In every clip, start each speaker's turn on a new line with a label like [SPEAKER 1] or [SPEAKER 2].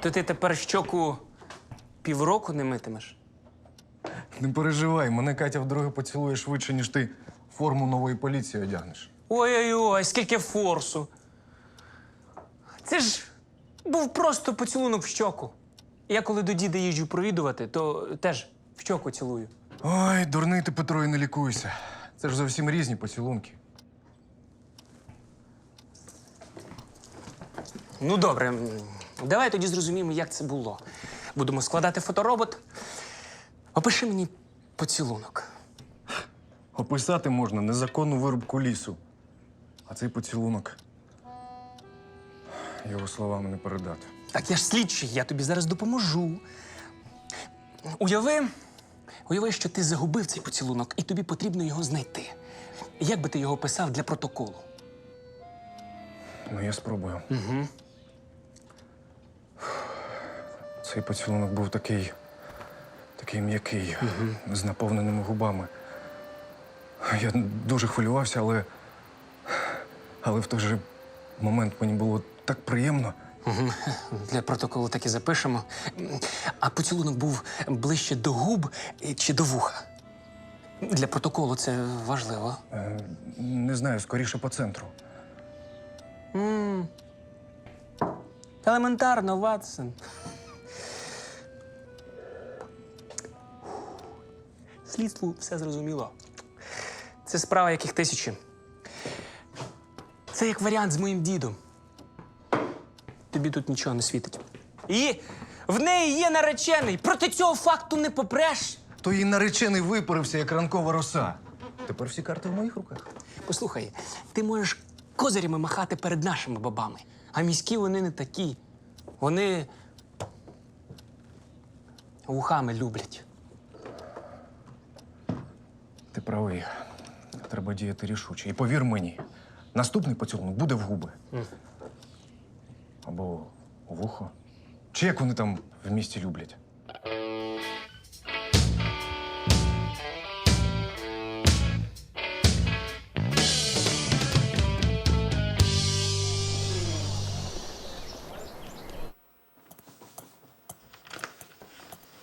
[SPEAKER 1] То ти тепер щоку півроку не митимеш?
[SPEAKER 2] Не переживай, мене Катя вдруге поцілує швидше, ніж ти форму нової поліції одягнеш.
[SPEAKER 1] Ой-ой-ой, скільки форсу. Це ж був просто поцілунок в щоку. Я коли до діда їжджу провідувати, то теж в щоку цілую.
[SPEAKER 2] Ой, дурний ти, Петро, і не лікуйся. Це ж зовсім різні поцілунки.
[SPEAKER 1] Ну, добре, давай тоді зрозуміємо, як це було. Будемо складати фоторобот. Опиши мені поцілунок.
[SPEAKER 2] Описати можна незаконну вирубку лісу. А цей поцілунок його словами не передати.
[SPEAKER 1] Так я ж слідчий, я тобі зараз допоможу. Уяви, уяви, що ти загубив цей поцілунок, і тобі потрібно його знайти. Як би ти його писав для протоколу?
[SPEAKER 2] Ну, я спробую. Угу. Цей поцілунок був такий. такий м'який, з наповненими губами. Я дуже хвилювався, але. Але в той же момент мені було так приємно.
[SPEAKER 1] Для протоколу так і запишемо. А поцілунок був ближче до губ чи до вуха? Для протоколу це важливо.
[SPEAKER 2] Е, Не знаю, скоріше по центру.
[SPEAKER 1] Елементарно, Ватсон. Слідству все зрозуміло. Це справа яких тисячі. Це як варіант з моїм дідом. Тобі тут нічого не світить. І в неї є наречений. Проти цього факту не попреш.
[SPEAKER 2] То її наречений випарився, як ранкова роса. Тепер всі карти в моїх руках.
[SPEAKER 1] Послухай, ти можеш козирями махати перед нашими бабами. А міські вони не такі. Вони вухами люблять.
[SPEAKER 2] Ти правий. Треба діяти рішуче. І повір мені, наступний поцілунок буде в губи. Або у вухо. Чи як вони там в місті люблять?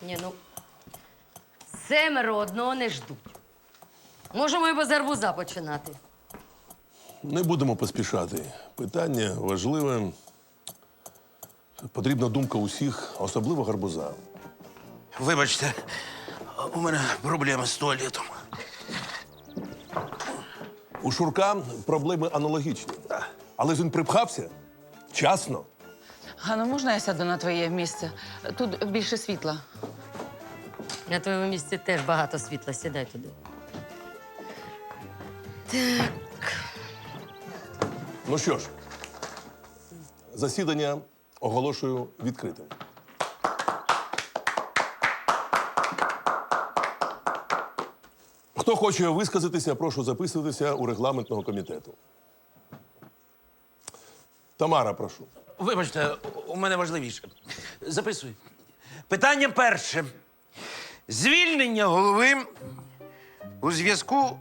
[SPEAKER 3] Ні, ну семеро одного не ждуть. Можемо і без арбуза починати.
[SPEAKER 4] Не будемо поспішати. Питання важливе. Потрібна думка усіх, особливо гарбуза.
[SPEAKER 5] Вибачте, у мене проблеми з туалетом.
[SPEAKER 4] У Шурка проблеми аналогічні. Але ж він припхався вчасно.
[SPEAKER 6] Ганна, можна я сяду на твоє місце? Тут більше світла.
[SPEAKER 3] На твоєму місці теж багато світла. Сідай туди.
[SPEAKER 4] Ну що ж, засідання оголошую відкритим. Хто хоче висказатися, прошу записуватися у регламентного комітету. Тамара, прошу.
[SPEAKER 5] Вибачте, у мене важливіше. Записуй. Питання перше. Звільнення голови у зв'язку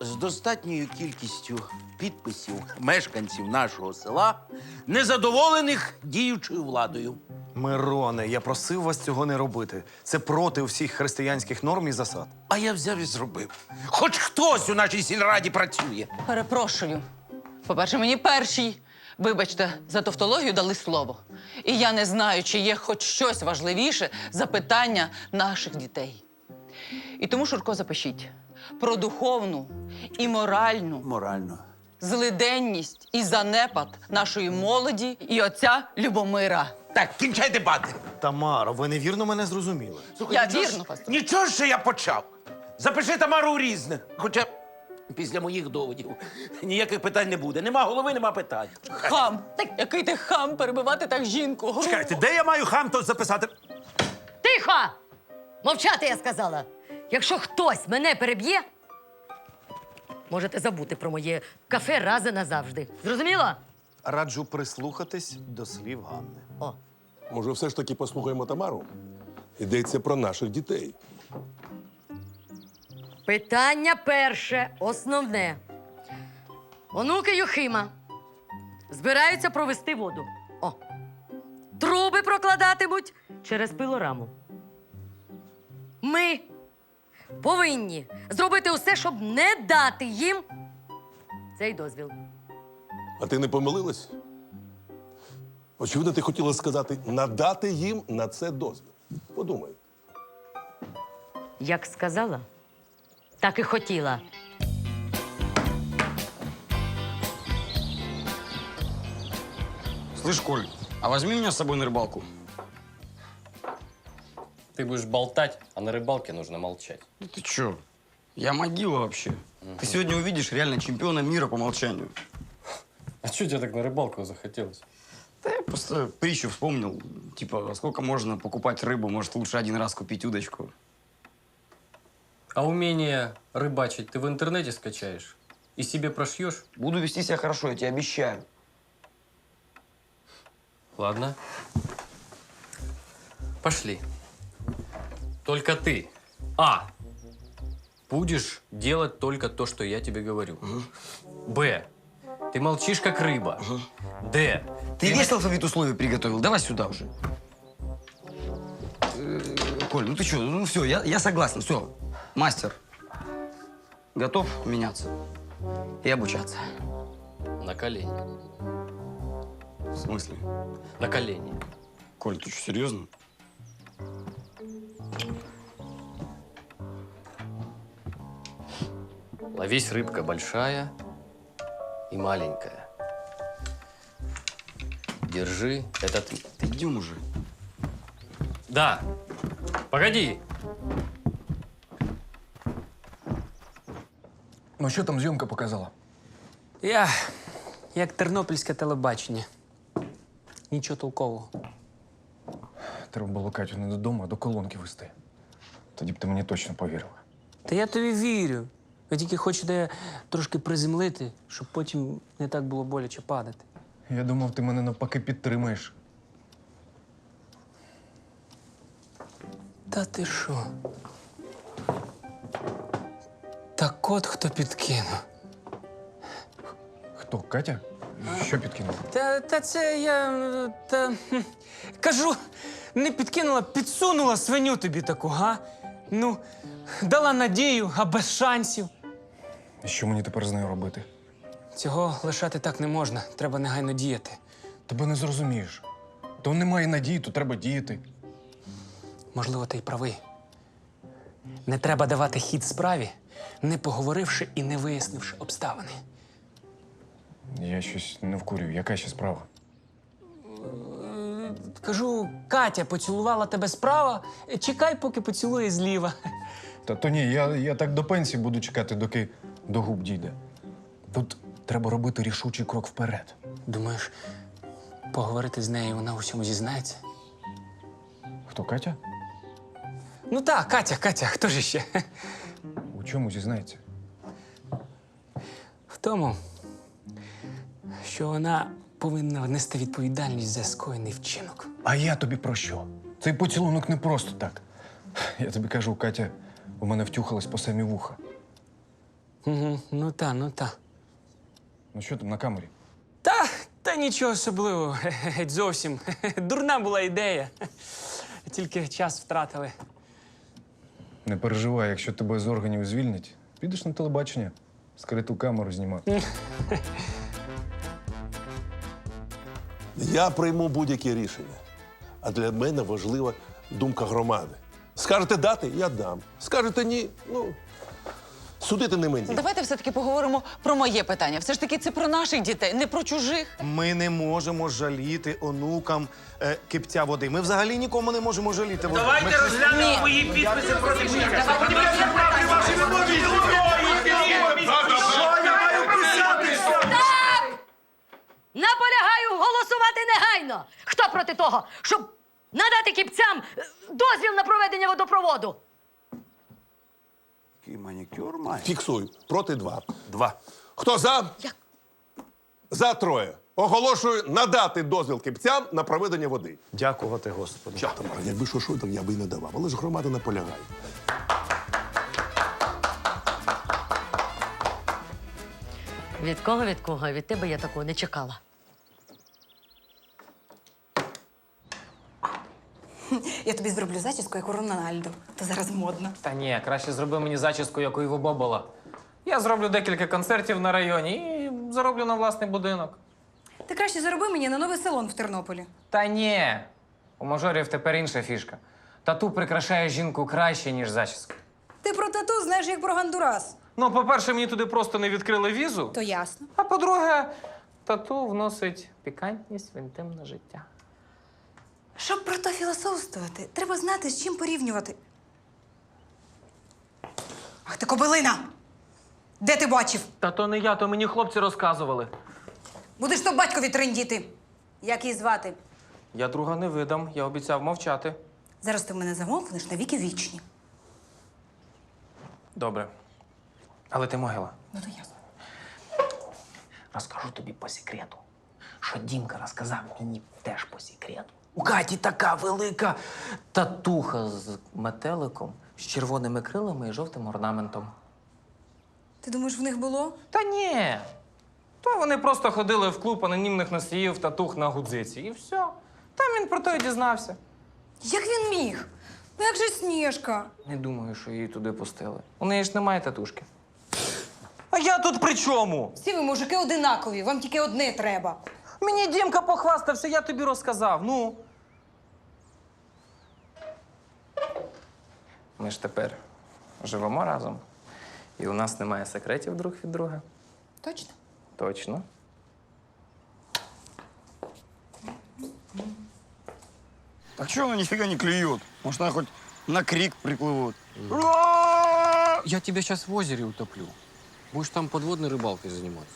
[SPEAKER 5] з достатньою кількістю підписів мешканців нашого села, незадоволених діючою владою.
[SPEAKER 7] Мироне, я просив вас цього не робити. Це проти всіх християнських норм і засад.
[SPEAKER 5] А я взяв і зробив. Хоч хтось у нашій сільраді працює.
[SPEAKER 6] Перепрошую. По-перше, мені першій, вибачте, за тавтологію дали слово. І я не знаю, чи є хоч щось важливіше за питання наших дітей. І тому, Шурко, запишіть про духовну і моральну
[SPEAKER 5] Морально.
[SPEAKER 6] злиденність і занепад нашої молоді і отця Любомира.
[SPEAKER 5] Так, кінчай дебати.
[SPEAKER 7] Тамаро, ви невірно мене зрозуміли.
[SPEAKER 6] Я
[SPEAKER 5] нічого ж-
[SPEAKER 6] вірно вас.
[SPEAKER 5] Нічого, що я почав. Запиши Тамару у різне. Хоча після моїх доводів ніяких питань не буде. Нема голови, нема питань.
[SPEAKER 6] Хам! Який ти хам перебивати так жінку? грубо.
[SPEAKER 7] Чекайте, де я маю хам тут записати?
[SPEAKER 3] Тихо! Мовчати, я сказала. Якщо хтось мене переб'є, можете забути про моє кафе рази назавжди. Зрозуміло?
[SPEAKER 7] Раджу прислухатись до слів Ганни.
[SPEAKER 3] О.
[SPEAKER 4] Може, все ж таки послухаємо Тамару? Йдеться про наших дітей.
[SPEAKER 3] Питання перше, основне. Онуки Юхима збираються провести воду. О. Труби прокладатимуть через пилораму. Ми повинні зробити усе, щоб не дати їм цей дозвіл.
[SPEAKER 4] А ти не помилилась? Очевидно, ти хотіла сказати надати їм на це дозвіл. Подумай.
[SPEAKER 3] Як сказала, так і хотіла.
[SPEAKER 8] Слышь, Коль, а возьми меня с собой на рыбалку.
[SPEAKER 9] Ты будешь болтать, а на рыбалке нужно молчать.
[SPEAKER 8] Да ты чё? Я могила вообще. Ты сегодня увидишь реально чемпиона мира по молчанию.
[SPEAKER 9] А что тебе так на рыбалку захотелось?
[SPEAKER 8] Да я просто притчу вспомнил. Типа, сколько можно покупать рыбу? Может, лучше один раз купить удочку?
[SPEAKER 9] А умение рыбачить ты в интернете скачаешь? И себе прошьешь?
[SPEAKER 8] Буду вести себя хорошо, я тебе обещаю.
[SPEAKER 9] Ладно. Пошли. Только ты. А. Будешь делать только то, что я тебе говорю. Б. Ты молчишь, как рыба. Д.
[SPEAKER 8] Ты весь алфавит условий приготовил? Давай сюда уже. Э, Коль, ну ты что? Ну все, я, я согласен. Все, мастер. Готов меняться и обучаться.
[SPEAKER 9] На колени.
[SPEAKER 8] В смысле?
[SPEAKER 9] На колени.
[SPEAKER 8] Коль, ты что, серьезно?
[SPEAKER 9] Ловись рыбка большая и маленькая. Держи этот...
[SPEAKER 8] Ты идем уже.
[SPEAKER 9] Да. Погоди.
[SPEAKER 2] Ну що там зйомка показала?
[SPEAKER 1] Я як тернопільське телебачення. Нічого толкового.
[SPEAKER 2] Треба було Катю не додому, а до колонки вести. Тоді б ти мені точно повірила.
[SPEAKER 1] Та я тобі вірю. Я тільки хочу де трошки приземлити, щоб потім не так було боляче падати.
[SPEAKER 2] Я думав, ти мене навпаки підтримаєш.
[SPEAKER 1] Та ти що? Так от хто підкинув.
[SPEAKER 2] Хто, Катя? Що підкинула?
[SPEAKER 1] Та, та це я. е, Та, хм, кажу, не підкинула, підсунула свиню тобі таку, га? Ну, дала надію, а без шансів.
[SPEAKER 2] І що мені тепер з нею робити?
[SPEAKER 1] Цього лишати так не можна. Треба негайно діяти.
[SPEAKER 2] Тебе не зрозумієш. То немає надії, то треба діяти.
[SPEAKER 1] Можливо, ти й правий. Не треба давати хід справі, не поговоривши і не вияснивши обставини.
[SPEAKER 2] Я щось не вкурюю. Яка ще справа?
[SPEAKER 1] Кажу, Катя поцілувала тебе справа, чекай, поки поцілує зліва.
[SPEAKER 2] Та то ні, я, я так до пенсії буду чекати, доки до губ дійде. Тут треба робити рішучий крок вперед.
[SPEAKER 1] Думаєш, поговорити з нею вона у всьому зізнається?
[SPEAKER 2] Хто Катя?
[SPEAKER 1] Ну так, Катя, Катя, хто ж ще?
[SPEAKER 2] У чому зізнається?
[SPEAKER 1] В тому, що вона повинна нести відповідальність за скоєний вчинок.
[SPEAKER 2] А я тобі про що? Цей поцілунок не просто так. Я тобі кажу, Катя у мене втюхалась по самі вуха.
[SPEAKER 1] Угу, ну та, ну та.
[SPEAKER 2] Ну що там на камері?
[SPEAKER 1] Та, та нічого особливого, геть зовсім. Дурна була ідея. Тільки час втратили.
[SPEAKER 2] Не переживай, якщо тебе з органів звільнять, підеш на телебачення, скриту камеру знімати.
[SPEAKER 4] Я прийму будь-яке рішення. А для мене важлива думка громади. Скажете дати, я дам. Скажете ні, ну судити не мені.
[SPEAKER 6] Давайте все-таки поговоримо про моє питання. Все ж таки це про наших дітей, не про чужих.
[SPEAKER 7] Ми не можемо жаліти онукам е, кипця води. Ми взагалі нікому не можемо жаліти води. Ми-
[SPEAKER 5] розглянемо мої підписи проти
[SPEAKER 3] Наполягаю голосувати негайно. Хто проти того, щоб надати кіпцям е, дозвіл на проведення водопроводу?
[SPEAKER 5] Який манікюр має?
[SPEAKER 4] Фіксую. Проти два.
[SPEAKER 5] Два.
[SPEAKER 4] Хто за?
[SPEAKER 3] Як?
[SPEAKER 4] За троє. Оголошую надати дозвіл кипцям на проведення води.
[SPEAKER 7] Дякувати Господу.
[SPEAKER 4] Ча, Тамара, якби що що, так я би і не давав. Але ж громада наполягає.
[SPEAKER 3] Від кого, від кого? Від тебе я такого не чекала.
[SPEAKER 10] Я тобі зроблю зачіску, як у Рональду. То зараз модно.
[SPEAKER 11] Та ні, краще зроби мені зачіску, як у Іво Бобола. Я зроблю декілька концертів на районі і зароблю на власний будинок.
[SPEAKER 10] Ти краще зароби мені на новий салон в Тернополі.
[SPEAKER 11] Та ні. У мажорів тепер інша фішка. Тату прикрашає жінку краще, ніж зачіска.
[SPEAKER 10] Ти про тату знаєш як про гандурас.
[SPEAKER 11] Ну, по-перше, мені туди просто не відкрили візу.
[SPEAKER 10] То ясно.
[SPEAKER 11] А по-друге, тату вносить пікантність в інтимне життя.
[SPEAKER 10] Щоб про то філософствувати, треба знати, з чим порівнювати. Ах ти кобилина! Де ти бачив?
[SPEAKER 11] Та то не я, то мені хлопці розказували.
[SPEAKER 10] Будеш то батькові трендіти. Як її звати?
[SPEAKER 11] Я друга не видам, я обіцяв мовчати.
[SPEAKER 10] Зараз ти в мене замовкнеш на віки вічні.
[SPEAKER 11] Добре. Але ти могила.
[SPEAKER 10] Ну то ясно.
[SPEAKER 11] Розкажу тобі по секрету, що Дімка розказав мені теж по секрету. У Каті така велика татуха з метеликом, з червоними крилами і жовтим орнаментом.
[SPEAKER 10] Ти думаєш, в них було?
[SPEAKER 11] Та ні. То вони просто ходили в клуб анонімних носіїв татух на гудзиці. І все. Там він про то і дізнався.
[SPEAKER 10] Як він міг? Ну як же Сніжка?
[SPEAKER 11] Не думаю, що її туди пустили. У неї ж немає татушки. А я тут при чому?
[SPEAKER 10] Всі ви мужики одинакові, вам тільки одне треба.
[SPEAKER 11] Мені Дімка похвастався, я тобі розказав. Ну. Ми ж тепер живемо разом. І у нас немає секретів друг від друга.
[SPEAKER 10] Точно?
[SPEAKER 11] Точно.
[SPEAKER 8] А чего она нифига не клюет? Может, она хоть на крик приплывут?
[SPEAKER 9] Я тебя сейчас в озере утоплю. Будешь там подводной рыбалкой заниматься.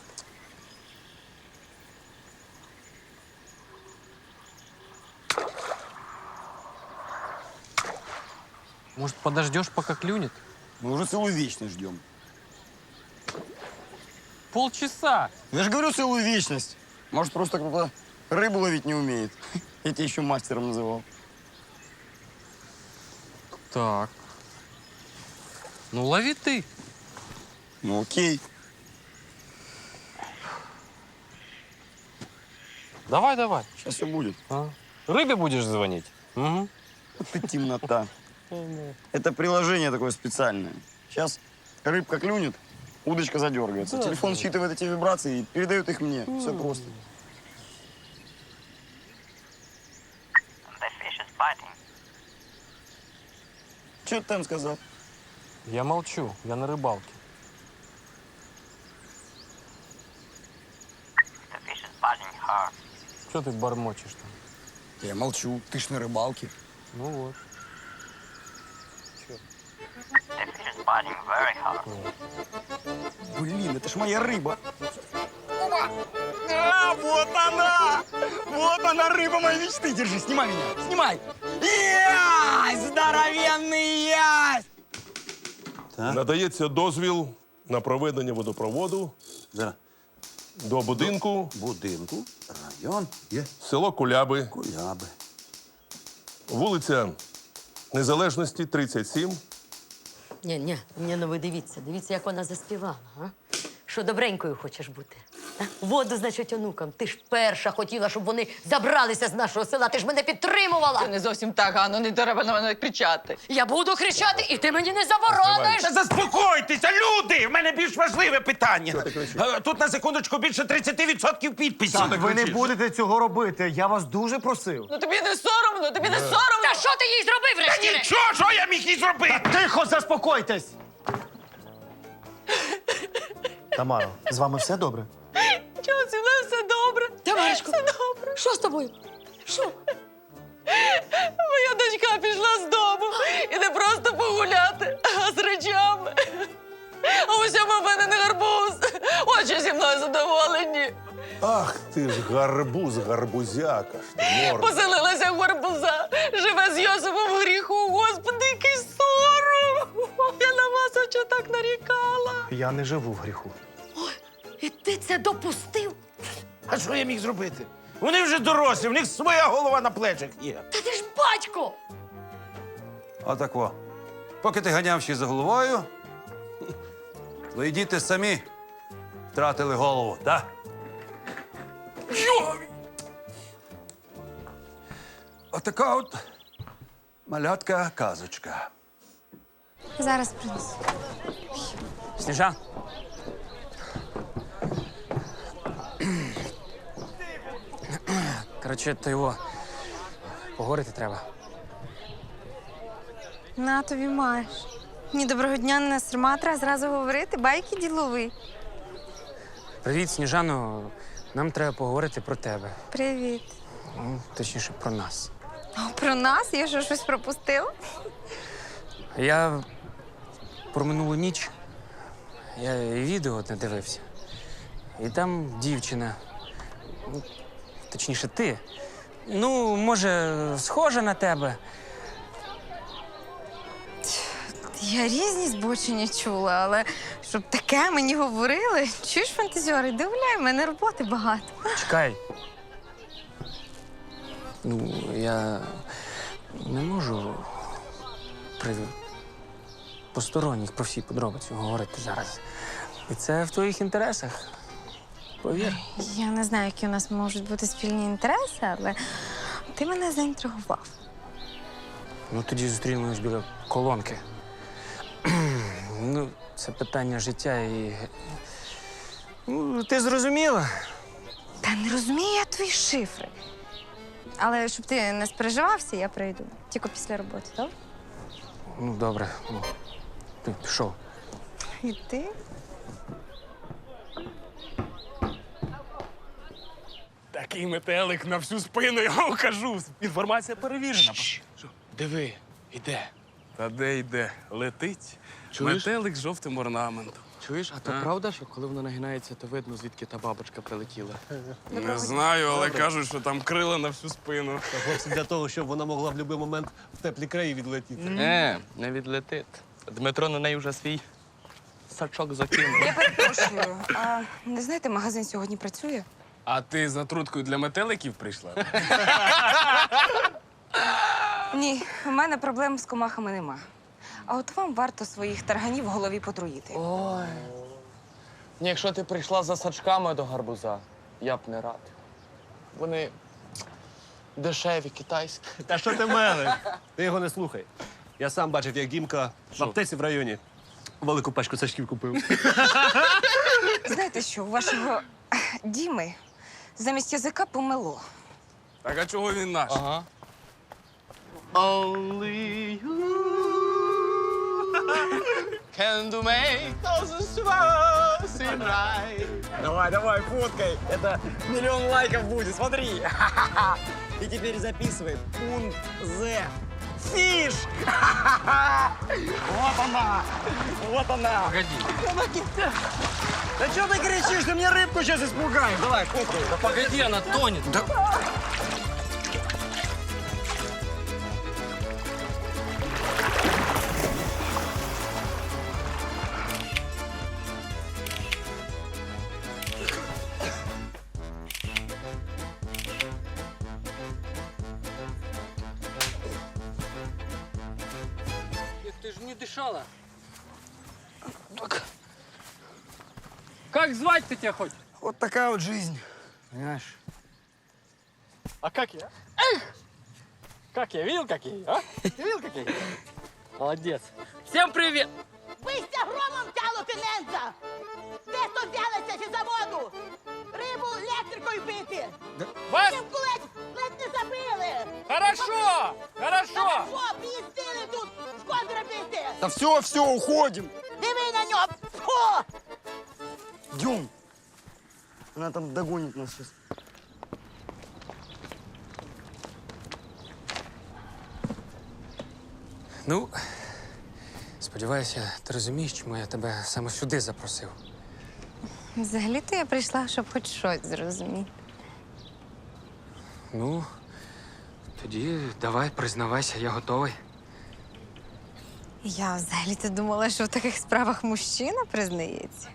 [SPEAKER 9] Может, подождешь, пока клюнет?
[SPEAKER 8] Мы уже целую вечность ждем.
[SPEAKER 9] Полчаса.
[SPEAKER 8] Я же говорю целую вечность. Может, просто кто-то рыбу ловить не умеет. Я тебя еще мастером называл.
[SPEAKER 9] Так. Ну, лови ты.
[SPEAKER 8] Ну, окей.
[SPEAKER 9] Давай, давай.
[SPEAKER 8] Сейчас все будет.
[SPEAKER 9] А? Рыбе будешь звонить? Угу.
[SPEAKER 8] Вот ты темнота. Это приложение такое специальное. Сейчас рыбка клюнет, удочка задергается. Телефон считывает эти вибрации и передает их мне. Все просто. Что ты там сказал?
[SPEAKER 9] Я молчу, я на рыбалке. Что ты бормочешь там?
[SPEAKER 8] Я молчу. Ты ж на рыбалке.
[SPEAKER 9] Ну вот.
[SPEAKER 8] Блин, это ж моя рыба. Опа! А, вот она! Вот она, рыба моей мечты. Держи, снимай меня. Снимай. Ясь! Здоровенный ясь!
[SPEAKER 4] Надається дозвіл на проведення водопроводу
[SPEAKER 5] За
[SPEAKER 4] до будинку
[SPEAKER 5] будинку, район є
[SPEAKER 4] село Куляби,
[SPEAKER 5] куляби.
[SPEAKER 4] вулиця Незалежності, 37.
[SPEAKER 3] ні, ні, ні, ну ви дивіться, дивіться, як вона заспівала, а? Що добренькою хочеш бути? Воду, значить, онукам. Ти ж перша хотіла, щоб вони забралися з нашого села. Ти ж мене підтримувала.
[SPEAKER 12] Це не зовсім так, Ганно, не треба на мене кричати.
[SPEAKER 3] Я буду кричати, і ти мені не заборониш.
[SPEAKER 5] Та заспокойтеся, люди! В мене більш важливе питання. Е, Тут на секундочку більше 30% підписів.
[SPEAKER 7] ви не будете цього робити. Я вас дуже просив.
[SPEAKER 12] Ну тобі не соромно, тобі не соромно.
[SPEAKER 3] Та що ти їй зробив,
[SPEAKER 5] Та
[SPEAKER 3] врешті?
[SPEAKER 5] нічого, що я міг їй зробити?
[SPEAKER 7] Тихо, заспокойтесь!
[SPEAKER 13] Тамара, з вами все добре?
[SPEAKER 12] Добре.
[SPEAKER 3] що з тобою? Що?
[SPEAKER 12] Моя дочка пішла з дому і не просто погуляти, а з речами. А у всьому в мене не гарбуз. Очі зі мною задоволені.
[SPEAKER 4] Ах ти ж гарбуз, гарбузяка ж ти, морда.
[SPEAKER 12] Поселилася в гарбуза, живе з Йосипом в гріху. Господи, який сором! Я на вас очі так нарікала.
[SPEAKER 13] Я не живу в гріху.
[SPEAKER 3] І ти це допустив?
[SPEAKER 5] А що я міг зробити? Вони вже дорослі, в них своя голова на плечах є.
[SPEAKER 3] Та ти ж батько!
[SPEAKER 14] Отако. Поки ти ганяв ще за головою, твої діти самі втратили голову, так? Отака от Малятка казочка.
[SPEAKER 15] Зараз принесу.
[SPEAKER 1] Сніжа. Коротше, то його поговорити треба.
[SPEAKER 15] На тобі маєш. Ні, доброго дня, не стрма, треба зразу говорити, байки діловий.
[SPEAKER 1] Привіт, Сніжано. Нам треба поговорити про тебе.
[SPEAKER 15] Привіт.
[SPEAKER 1] Ну, точніше, про нас.
[SPEAKER 15] О, про нас? Я що, щось пропустила?
[SPEAKER 1] Я про минулу ніч. Я відео одне дивився. І там дівчина. Точніше, ти. Ну, може, схожа на тебе.
[SPEAKER 15] Я різні збочення чула, але щоб таке мені говорили. Чуєш, фантазіори, гуляй, в мене роботи багато.
[SPEAKER 1] Чекай. Ну, я не можу при посторонніх про всі подробиці говорити зараз. І це в твоїх інтересах. Повір.
[SPEAKER 15] Я не знаю, які у нас можуть бути спільні інтереси, але ти мене заінтригував.
[SPEAKER 1] Ну тоді зустрінемось біля колонки. ну, це питання життя і. Ну, ти зрозуміла?
[SPEAKER 15] Та не розумію я твої шифри. Але щоб ти не спереживався, я прийду. Тільки після роботи, добре?
[SPEAKER 1] Ну, добре. Ну, ти пішов.
[SPEAKER 15] І ти?
[SPEAKER 1] Такий метелик на всю спину, я вам кажу. Інформація перевірена.
[SPEAKER 16] Диви, іде.
[SPEAKER 17] Та де йде? Летить.
[SPEAKER 16] Чуєш?
[SPEAKER 17] Метелик з жовтим орнаментом.
[SPEAKER 16] Чуєш, а то правда, що коли воно нагинається, то видно, звідки та бабочка прилетіла?
[SPEAKER 17] Не знаю, але кажуть, що там крила на всю спину.
[SPEAKER 18] Хлопці, для того, щоб вона могла в будь-який момент в теплі краї відлетіти.
[SPEAKER 16] Не, не відлетить. Дмитро на неї вже свій сачок закинув.
[SPEAKER 19] Я перепрошую. А не знаєте, магазин сьогодні працює?
[SPEAKER 17] А ти за труткою для метеликів прийшла?
[SPEAKER 19] Ні, у мене проблем з комахами нема. А от вам варто своїх тарганів в голові потруїти.
[SPEAKER 16] Ой. Ні, якщо ти прийшла за сачками до гарбуза, я б не рад. Вони дешеві, китайські.
[SPEAKER 18] Та що ти мене? Ти його не слухай. Я сам бачив, як Дімка в аптеці в районі велику пачку сачків купив.
[SPEAKER 19] Знаєте що, у вашого Діми замість язика помело.
[SPEAKER 17] Так а чого він наш?
[SPEAKER 16] Ага.
[SPEAKER 17] Only you
[SPEAKER 16] Can do make those swans seem right.
[SPEAKER 8] Давай, давай, фоткай. Это миллион лайков будет, смотри. И теперь записывай. Пун Зе. Фиш! Вот она! Вот она!
[SPEAKER 9] Погоди.
[SPEAKER 8] Помоги! Да что ты кричишь? Ты мне рыбку сейчас испугаешь. Давай, фоткай.
[SPEAKER 9] Да погоди, она тонет. Да. тебя хоть?
[SPEAKER 8] Вот такая вот жизнь. Понимаешь? А как я? Эх! Как я? Видел, как я? А? Ты видел, как я? Молодец.
[SPEAKER 9] Всем привет!
[SPEAKER 20] Вийся громом тяло Фіненса! Де то взялися зі заводу? Рибу електрикою бити!
[SPEAKER 8] Вас?
[SPEAKER 20] Їм кулець ледь не забили!
[SPEAKER 8] Хорошо! Хорошо!
[SPEAKER 20] Що, пістили тут шкоди робити?
[SPEAKER 8] Да все, все, уходим.
[SPEAKER 20] Диви на нього! Фу!
[SPEAKER 8] Идем. Она там догонит нас сейчас.
[SPEAKER 1] Ну, сподіваюся, ти розумієш, чому я тебе саме сюди запросив.
[SPEAKER 15] Взагалі-то я прийшла, щоб хоч щось зрозуміти.
[SPEAKER 1] Ну, тоді давай, признавайся, я готовий.
[SPEAKER 15] Я взагалі-то думала, що в таких справах мужчина признається.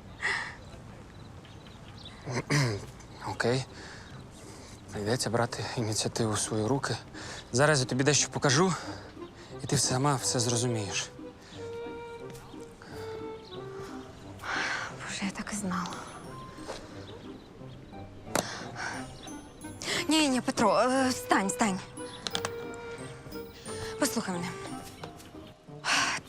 [SPEAKER 1] Окей. Прийдеться брати ініціативу в свої руки. Зараз я тобі дещо покажу, і ти сама все зрозумієш.
[SPEAKER 15] Боже, я так і знала. Ні, ні, Петро, е, встань, встань. Послухай, мене.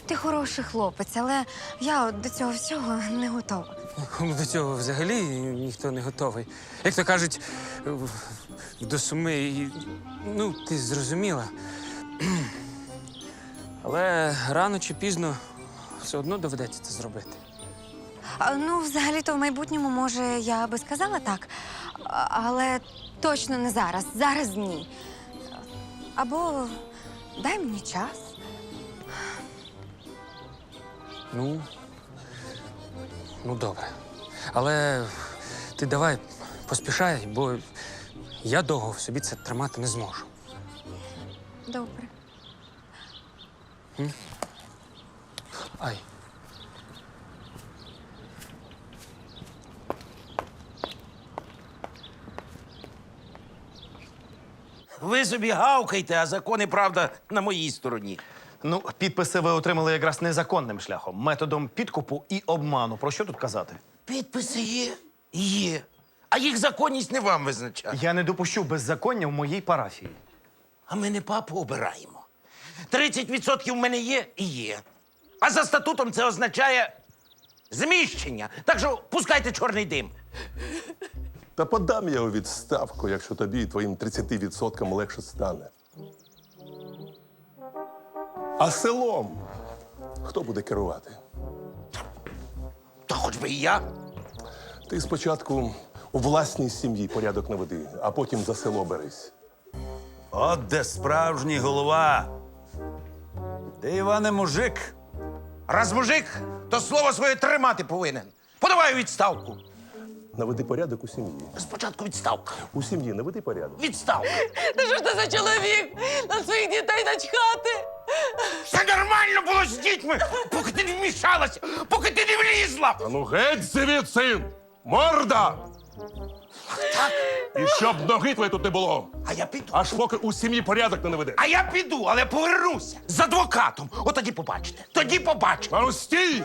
[SPEAKER 15] Ти хороший хлопець, але я до цього всього не готова.
[SPEAKER 1] Ну, До цього взагалі ніхто не готовий. Як то кажуть, до суми. і- Ну, ти зрозуміла. Але рано чи пізно все одно доведеться це зробити.
[SPEAKER 15] А, Ну, взагалі-то в майбутньому, може, я би сказала так, а- але точно не зараз. Зараз ні. Або дай мені час.
[SPEAKER 1] Ну. Ну, добре. Але ти давай поспішай, бо я довго в собі це тримати не зможу.
[SPEAKER 15] Добре.
[SPEAKER 1] М? Ай.
[SPEAKER 5] Ви собі гавкайте, а закони, правда, на моїй стороні.
[SPEAKER 7] Ну, підписи ви отримали якраз незаконним шляхом, методом підкупу і обману. Про що тут казати?
[SPEAKER 5] Підписи є? Є. А їх законність не вам визначає.
[SPEAKER 7] Я не допущу беззаконня в моїй парафії.
[SPEAKER 5] А ми не папу обираємо. 30% в мене є і є. А за статутом це означає зміщення. Так що пускайте чорний дим.
[SPEAKER 4] Та подам я у відставку, якщо тобі і твоїм 30% легше стане. А селом хто буде керувати?
[SPEAKER 5] Та хоч би і я.
[SPEAKER 4] Ти спочатку у власній сім'ї порядок наведи, а потім за село берись.
[SPEAKER 14] От де справжній голова. Ти, Іване, мужик.
[SPEAKER 5] Раз мужик, то слово своє тримати повинен. Подавай у відставку.
[SPEAKER 4] Наведи порядок у сім'ї.
[SPEAKER 5] Спочатку відставка.
[SPEAKER 4] У сім'ї наведи порядок.
[SPEAKER 5] Відставка.
[SPEAKER 6] Та що ж це за чоловік? На своїх дітей начхати?
[SPEAKER 5] Все нормально було з дітьми, поки ти не вмішалася, поки ти не влізла.
[SPEAKER 4] А ну геть звідси! Морда! Так, І щоб ноги твої тут не було.
[SPEAKER 5] а я піду.
[SPEAKER 4] Аж поки у сім'ї порядок не наведе.
[SPEAKER 5] А я піду, але повернуся з адвокатом. От тоді побачите. Тоді побачите.
[SPEAKER 4] Ну стій!